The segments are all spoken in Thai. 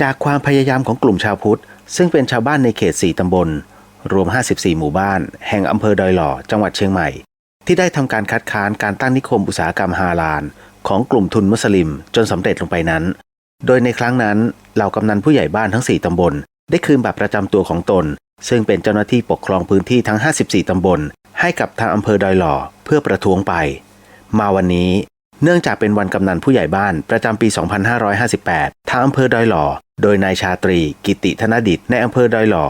จากความพยายามของกลุ่มชาวพุทธ ซึ่งเป็นชาวบ้านในเขต 4 ตำบล รวม 54 หมู่บ้าน แห่งอำเภอดอยหล่อ จังหวัดเชียงใหม่ ที่ได้ทำการคัดค้านการตั้งนิคมอุตสาหกรรมฮาลาล ของกลุ่มทุนมุสลิมจนสำเร็จลงไปนั้น โดยในครั้งนั้นเหล่ากำนันผู้ใหญ่บ้านทั้ง 4 ตำบล ได้คืนบัตรประจำตัวของตน ซึ่งเป็นเจ้าหน้าที่ปกครองพื้นที่ทั้ง 54 ตำบล ให้กับทางอำเภอดอยหล่อ เพื่อประท้วงไป มาวันนี้ เนื่องจากเป็นวันกำนันผู้ใหญ่บ้านประจำปี 2558 ทางอำเภอดอยหล่อ โดยนายชาตรี กิติธนดิตในอำเภอดอยหล่อ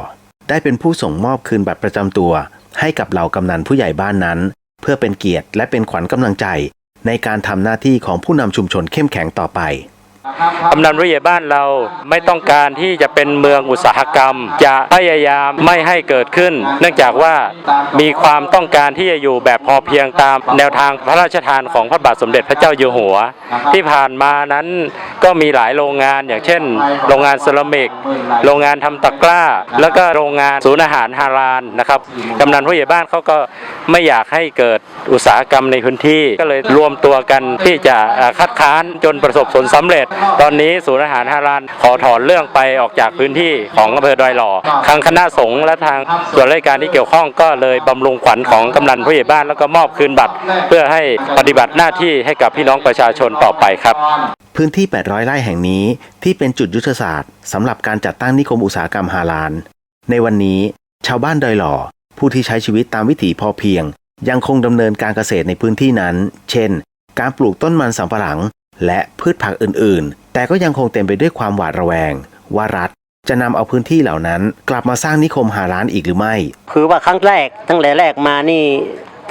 ได้เป็นผู้ส่งมอบคืนบัตรประจำตัว ให้กับเหล่ากำนันผู้ใหญ่บ้านนั้น เพื่อเป็นเกียรติและเป็นขวัญกำลังใจ ในการทำหน้าที่ของผู้นำชุมชนเข้มแข็งต่อไป กำนันผู้ใหญ่บ้านเราไม่ต้องการที่จะเป็นเมืองอุตสาหกรรม จะพยายามไม่ให้เกิดขึ้น เนื่องจากว่ามีความต้องการที่จะอยู่แบบพอเพียงตามแนวทางพระราชทานของพระบาทสมเด็จพระเจ้าอยู่หัว ที่ผ่านมานั้นก็มีหลายโรงงานอย่างเช่น โรงงานเซรามิก โรงงานทำตะกร้า แล้วก็โรงงานศูนย์อาหารฮาลาลนะครับกำนันผู้ใหญ่บ้านเขาก็ไม่อยากให้เกิดอุตสาหกรรมในพื้นที่ ก็เลยรวมตัวกันที่จะเอ่อคัดค้านจนประสบผลสำเร็จตอนนี้ศูนย์อาหารฮาลาลขอถอนเรื่องไปออกจากพื้นที่ของอำเภอดอยหล่อทางคณะสงฆ์และทางส่วนราชการที่เกี่ยวข้องก็เลยบำรุงขวัญของกำนันผู้ใหญ่บ้านแล้วก็มอบคืนบัตร เพื่อให้ปฏิบัติหน้าที่ให้กับพี่น้องประชาชนต่อไปครับ พื้นที่ 800 ไร่แห่งนี้ที่เป็นจุดยุทธศาสตร์สำหรับการจัดตั้งนิคมอุตสาหกรรมฮาลาลในวันนี้ชาวบ้านดอยหล่อ ผู้ที่ใช้ชีวิตตามวิถีพอเพียง ยังคงดำเนินการเกษตรในพื้นที่นั้น เช่น การปลูกต้นมันสำปะหลัง และพืชผักอื่นๆ แต่ก็ยังคงเต็มไปด้วยความหวาดระแวง ว่ารัฐจะนำเอาพื้นที่เหล่านั้น กลับมาสร้างนิคมฮาลาลอีกหรือไม่ คือว่าครั้งแรกตั้งแต่แรกมานี่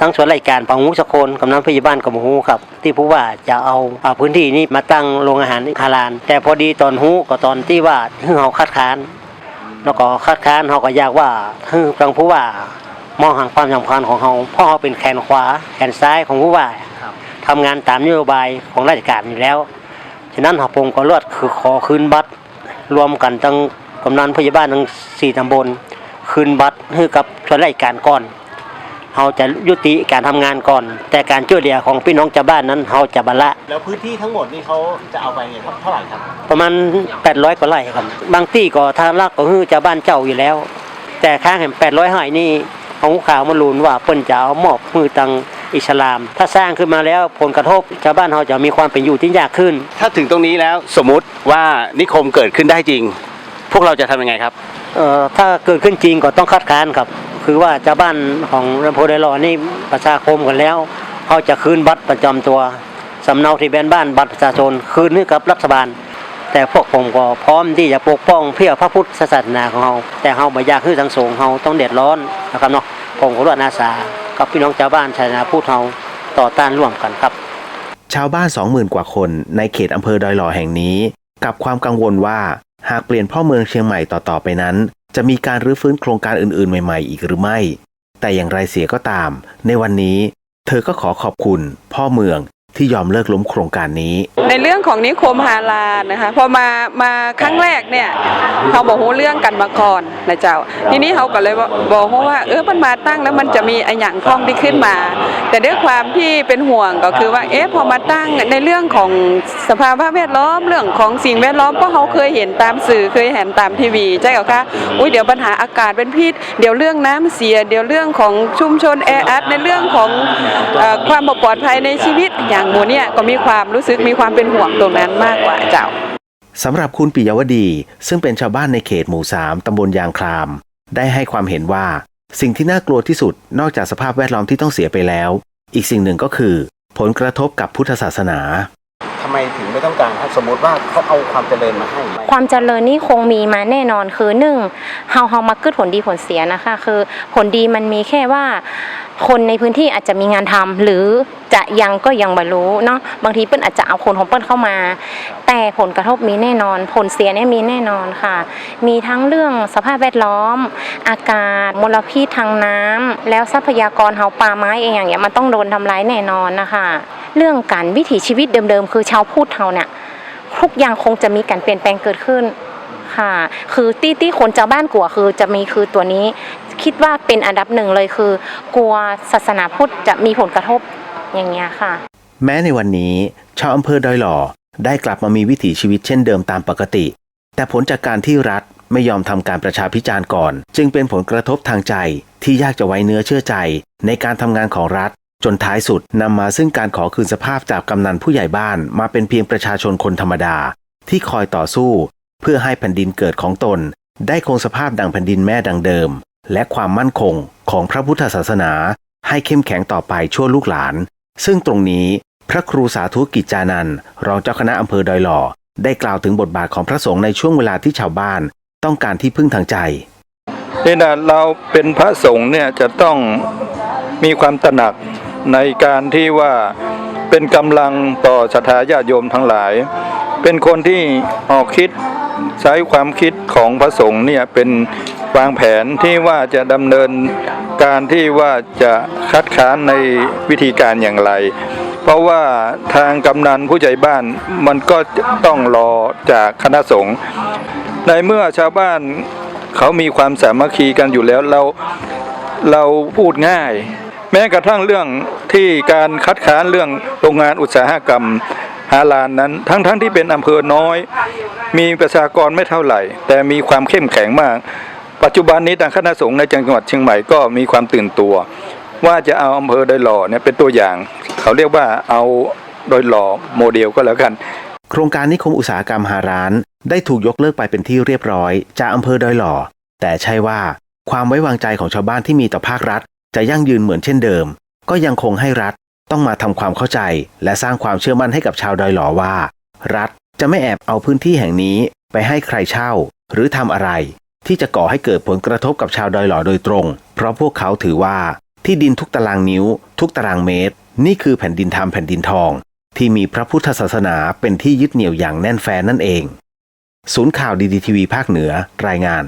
ทั้งส่วนราชการปังหูสะโคนกำนันผู้ใหญ่บ้านกับหูครับ ที่ผู้ว่าจะเอาเอาพื้นที่นี้มาตั้งโรงอาหารฮาลาลแต่พอดีตอนหูก็ตอนที่ว่าเฮาคัดค้าน แล้วก็คัดค้านเฮาก็อยากว่าฮึ่งตังผู้ว่ามองหางความสำคัญของเฮาเพราะเฮาเป็นแขนขวาแขนซ้ายของผู้ว่า ทำงานตามนโยบายของราชการอยู่แล้ว ฉะนั้นเฮาผมก็เลือดคือขอคืนบัตรรวมกันทั้งกำนันผู้ใหญ่บ้านทั้งสี่ตำบล คืนบัตรให้กับส่วนราชการก่อนเราจะยุติการทำงานก่อน แต่การช่วยเหลือของพี่น้องชาวบ้านนั้นเราจะบรรละ แล้วพื้นที่ทั้งหมดนี่เขาจะเอาไปเนี่ยเท่าไหร่ครับ ประมาณ 800กว่าไร่ครับ บางที่ก็ทางลักก็คือชาวบ้านเจ้าอยู่แล้ว แต่ข้างแห่ง800ไร่นี่ของข่าวมาลูนว่าเปิ้นจะเอามอบมือตังอิสลาม ถ้าสร้างขึ้นมาแล้วผลกระทบชาวบ้านเราจะมีความเป็นอยู่ที่ยากขึ้น ถ้าถึงตรงนี้แล้วสมมุติว่านิคมเกิดขึ้นได้จริง พวกเราจะทำยังไงครับ เอ่อถ้าเกิดขึ้นจริงก็ต้องคัดค้านครับ คือว่าชาวบ้านของอำเภอไดรอนี่ประชาคมกันแล้วเขาจะคืนบัตรประจำตัวสำเนาทะเบียนบ้านบัตรประชาชนคืนให้กับรัฐบาล แต่พวกผมก็พร้อมที่จะปกป้องเพื่อพระพุทธศาสนาของเราแต่เราไม่อยากให้ทางสงฆ์เราต้องเดือดร้อนนะครับเนาะผมก็ร่วมอาสา กับพี่น้องชาวบ้านชาวนาพูดเฮาต่อต้านร่วมกันครับ ชาวบ้าน 20,000 กว่าคนในเขตอำเภอดอยหล่อแห่งนี้ กับความกังวลว่าหากเปลี่ยนพ่อเมืองเชียงใหม่ต่อๆไปนั้น จะมีการรื้อฟื้นโครงการอื่นๆใหม่ ๆ อีกหรือไม่ แต่อย่างไรเสียก็ตาม ในวันนี้ เธอก็ขอขอบคุณ พ่อเมือง ที่ยอมเลิกล้มโครงการนี้ ในเรื่องของนิคมฮาลาลนะคะพอมามาครั้งแรกเนี่ยเขาบอกฮู้เรื่องกันมาก่อนนะเจ้า ทีนี้เขาก็เลยบอกว่าเออมันมาตั้งแล้วมันจะมีไอ้หยังคล่องที่ขึ้นมา แต่ด้วยความที่เป็นห่วงก็คือว่าเอ๊ะพอมาตั้งในเรื่องของสภาพแวดล้อมเรื่องของสิ่งแวดล้อมเพราะเขาเคยเห็นตามสื่อเคยเห็นตามทีวีใช่เหรอคะอุ้ยเดี๋ยวปัญหาอากาศเป็นพิษเดี๋ยวเรื่องน้ำเสีย เดี๋ยวเรื่องของชุมชนแออัดในเรื่องของอความปลอดภัยในชีวิตอย่างหมูเนี่ยก็มีความรู้สึกมีความเป็นห่วงตรงนั้นมากกว่าเจ้าสำหรับคุณปิยวดี ซึ่งเป็นชาวบ้านในเขตหมู่สามตำบลยางคลาม ได้ให้ความเห็นว่า สิ่งที่น่ากลัวที่สุดนอกจากสภาพแวดล้อมที่ต้องเสียไปแล้ว อีกสิ่งหนึ่งก็คือ ผลกระทบกับพุทธศาสนาทำไมถึงไม่ต้องการครับสมมติว่าเขาเอาความเจริญมาให้ ความเจริญนี่คงมีมาแน่นอนคือหนึ่งเฮาเฮามาเกิดผลดีผลเสียนะคะ คือผลดีมันมีแค่ว่า คนในพื้นที่อาจจะมีงานทำหรือจะยังก็ยังไม่รู้เนาะบางทีเปิ้นอาจจะเอาคนของเปิ้นเข้ามา แต่ผลกระทบมีแน่นอน ผลเสียเนี่ยมีแน่นอนค่ะ มีทั้งเรื่องสภาพแวดล้อม อากาศมลพิษทางน้ำแล้วทรัพยากรเฮาป่าไม้เองอย่างเงี้ยมันต้องโดนทำร้ายแน่นอนนะคะ เรื่องการวิถีชีวิตเดิมๆ คือชาวพูดเฮาเนี่ยทุกอย่างคงจะมีการเปลี่ยนแปลงเกิดขึ้น ค่ะ คือตี้ตี้คนชาวบ้านกลัวคือจะมีคือตัวนี้ คิดว่าเป็นอันดับหนึ่งเลยคือ กลัวศาสนาพุทธจะมีผลกระทบอย่างเงี้ยค่ะ แม้ในวันนี้ชาวอำเภอดอยหล่อได้กลับมามีวิถีชีวิตเช่นเดิมตามปกติ แต่ผลจากการที่รัฐไม่ยอมทำการประชาพิจารณ์ก่อน จึงเป็นผลกระทบทางใจที่ยากจะไว้เนื้อเชื่อใจ ในการทำงานของรัฐ จนท้ายสุดนำมาซึ่งการขอคืนสภาพจากกำนันผู้ใหญ่บ้านมาเป็นเพียงประชาชนคนธรรมดา ที่คอยต่อสู้ เพื่อให้แผ่นดินเกิดของตน ได้คงสภาพดังแผ่นดินแม่ดังเดิม และความมั่นคงของพระพุทธศาสนา ให้เข้มแข็งต่อไปชั่วลูกหลาน ซึ่งตรงนี้พระครูสาธุกิจจานันท์รองเจ้าคณะอำเภอดอยหล่อ ได้กล่าวถึงบทบาทของพระสงฆ์ในช่วงเวลาที่ชาวบ้าน ต้องการที่พึ่งทางใจนี่นะเราเป็นพระสงฆ์เนี่ยจะต้องมีความตระหนักในการที่ว่าเป็นกำลังต่อศรัทธาญาติโยมทั้งหลาย เป็นคนที่ออกคิด ใช้ความคิดของพระสงฆ์เนี่ยเป็นวางแผนที่ว่าจะดำเนินการที่ว่าจะคัดค้านในวิธีการอย่างไร เพราะว่าทางกำนันผู้ใหญ่บ้านมันก็ต้องรอจากคณะสงฆ์ในเมื่อชาวบ้านเขามีความสามัคคีกันอยู่แล้วเราเราพูดง่าย แม้กระทั่งเรื่องที่การคัดค้านเรื่องโรงงานอุตสาหกรรม ฮาลานนั้น ทั้งๆทที่เป็นอำเภอน้อย มีประชากรไม่เท่าไหร่ แต่มีความเข้มแข็งมาก ปัจจุบันนี้ทางคณะสงฆ์ในจังหวัดเชียงใหม่ก็มีความตื่นตัว ว่าจะเอาอำเภอโดอยหล่อเนี่ยเป็นตัวอย่าง เขาเรียกว่าเอาโดอยหล่อโมเดลก็แล้วกัน โครงการนิคมอุตสาหกรรมหาร้าน ได้ถูกยกเลิกไปเป็นที่เรียบร้อย จากอำเภอดอยหล่อ แต่ใช่ว่าความไว้วางใจของชาวบ้านที่มีต่อภาครัฐ จะยั่งยืนเหมือนเช่นเดิม ก็ยังคงให้รัฐ ต้องมาทำความเข้าใจ และสร้างความเชื่อมั่นให้กับชาวดอยหลอว่า รัฐจะไม่แอบเอาพื้นที่แห่งนี้ไปให้ใครเช่า หรือทำอะไร ที่จะก่อให้เกิดผลกระทบกับชาวดอยหลอโดยตรง เพราะพวกเขาถือว่า ที่ดินทุกตารางนิ้ว ทุกตารางเมตร นี่คือแผ่นดินธรรมแผ่นดินทอง ที่มีพระพุทธศาสนาเป็นที่ยึดเหนี่ยวอย่างแน่นแฟ้นนั่นเอง ศูนย์ข่าวดีดีทีวีภาคเหนือรายงาน